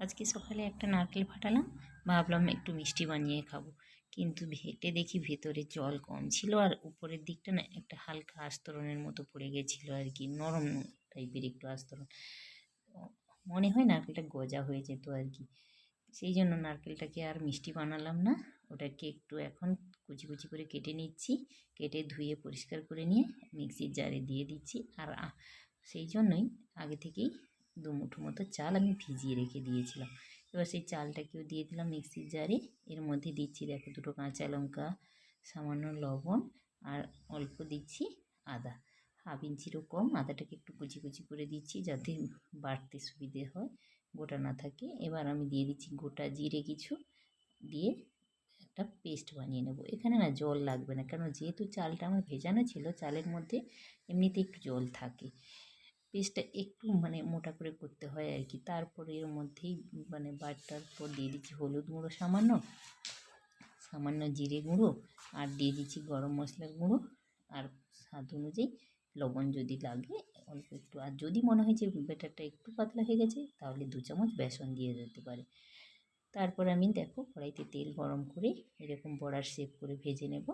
আজকে সকালে একটা নারকেল ফাটালাম, ভাবলাম একটু মিষ্টি বানিয়ে খাব। কিন্তু ভেটে দেখি ভেতরে জল কম ছিল আর উপরের দিকটা না একটা হালকা আস্তরণের মতো পড়ে গেছিল আর কি, নরম টাইপের একটু আস্তরণ। মনে হয় নারকেলটা গজা হয়ে যেত আর কি। সেই জন্য নারকেলটাকে আর মিষ্টি বানালাম না, ওটাকে একটু এখন কুচি কুচি করে কেটে নিচ্ছি, কেটে ধুয়ে পরিষ্কার করে নিয়ে মিক্সির জারে দিয়ে দিচ্ছি। আর সেই জন্যই আগে থেকেই দু মুঠো মতো চাল আমি ভিজিয়ে রেখে দিয়েছিলাম। এবার সেই চালটাকেও দিয়ে দিলাম মিক্সির জারে। এর মধ্যে দিচ্ছি দেখো দুটো কাঁচা লঙ্কা, সামান্য লবণ আর অল্প দিচ্ছি আদা। হাফ ইঞ্চিরও কম, আদাটাকে একটু কুচি কুচি করে দিচ্ছি যাতে বাড়তে সুবিধে হয়, গোটা না থাকে। এবার আমি দিয়ে দিচ্ছি গোটা জিরে কিছু দিয়ে একটা পেস্ট বানিয়ে নেব। এখানে না জল লাগবে না, কেন যেহেতু চালটা আমার ভেজানো ছিল, চালের মধ্যে এমনিতে একটু জল থাকে। পেস্টটা একটু মানে মোটা করে করতে হয় আর কি তারপরে এর মধ্যেই মানে বাটার পর দিয়ে দিচ্ছি হলুদ গুঁড়ো সামান্য সামান্য জিরে গুঁড়ো আর দিয়ে দিচ্ছি গরম মশলার গুঁড়ো। আর স্বাদ অনুযায়ী লবণ যদি লাগে অল্প একটু। আর যদি মনে হয় যে ব্যাটারটা একটু পাতলা হয়ে গেছে, তাহলে দু চামচ বেসন দিয়ে দিতে পারে। তারপর আমি দেখো কড়াইতে তেল গরম করে এরকম বড়ার শেপ করে ভেজে নেব।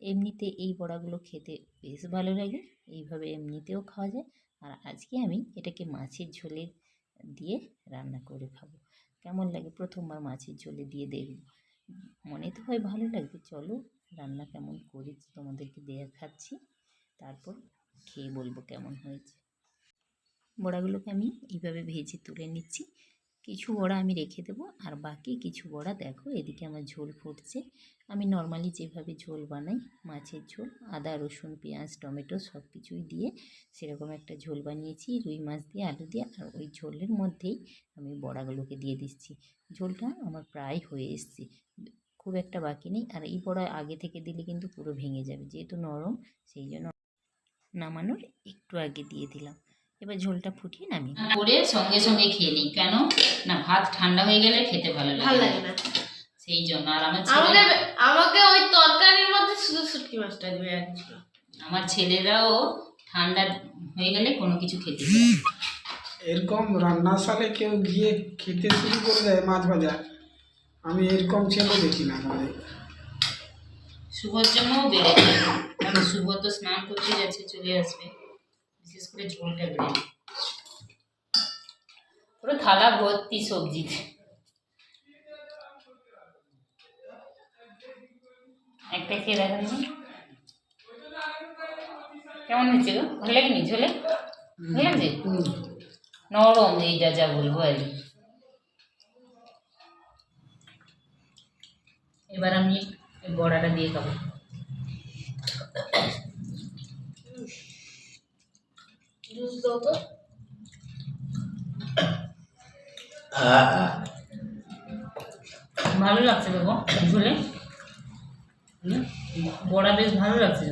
এমনিতে এই বড়াগুলো খেতে বেশ ভালো লাগে, এইভাবে এমনিতেও খাওয়া যায়। আর আজকে আমি এটাকে মাছের ঝোলে দিয়ে রান্না করে খাব। কেমন লাগে? প্রথমবার মাছের ঝোলে দিয়ে দেখব মনে তো হয় ভালো লাগবে। চলো রান্না কেমন করি তোমাদেরকে দেখাচ্ছি। তারপর খেয়ে বলব কেমন হয়েছে। বড়াগুলোকে আমি এইভাবে ভেজে তুলে নিচ্ছি। কিছু বড়া আমি রেখে দেবো, আর বাকি কিছু বড়া দেখো, এদিকে আমার ঝোল ফুটছে। আমি নর্মালি যেভাবে ঝোল বানাই, মাছের ঝোল, আদা, রসুন, পেঁয়াজ, টমেটো সব কিছুই দিয়ে সেরকম একটা ঝোল বানিয়েছি, রুই মাছ দিয়ে, আলু দিয়ে, আর ওই ঝোলের মধ্যেই আমি বড়াগুলোকে দিয়ে দিচ্ছি। ঝোলটা আমার প্রায় হয়ে এসছে, খুব একটা বাকি নেই, আর এই বড়া আগে থেকে দিলে কিন্তু পুরো ভেঙে যাবে, যেহেতু নরম, সেই জন্য নামানোর একটু আগে দিয়ে দিলাম। এবার ঝোলটা ফুটিয়ে নামিয়ে রান্না করে সঙ্গে সঙ্গে খেয়ে নিই। কেন? না ভাত ঠান্ডা হয়ে গেলে খেতে ভালো ভালো লাগে লাগে না। সেই জন্য। আর আমার আমাকে ছেলে আমাকে ওই তরকারির মধ্যে শুধু শুটকি মাছটা দিবে আর আমার ছেলেরাও ঠান্ডা হয়ে গেলে কোনো কিছু খেতে চায় এরকম রান্নার সালে কেউ গিয়ে খেতে শুরু করে দেয় মাছ ভাজা আমি এরকম ছেলে দেখি না মানে শুভর জন্যও বেড়ে কারণ শুভ তো স্নান করতে যাচ্ছে চলে আসবে। বিশেষ করে ঝোলটা বেড়ে পুরো থালা ভর্তি সবজিতে একটা খেয়ে দেখান। কেমন হয়েছে গো? ভালো লাগেনি ঝোলে? ভালো লাগছে? নরম এই যা বলব আর। এবার আমি বড়াটা দিয়ে খাব। দাও তো ভালো লাগছে দেখো ঘুরে বড়া বেশ ভালো লাগছে।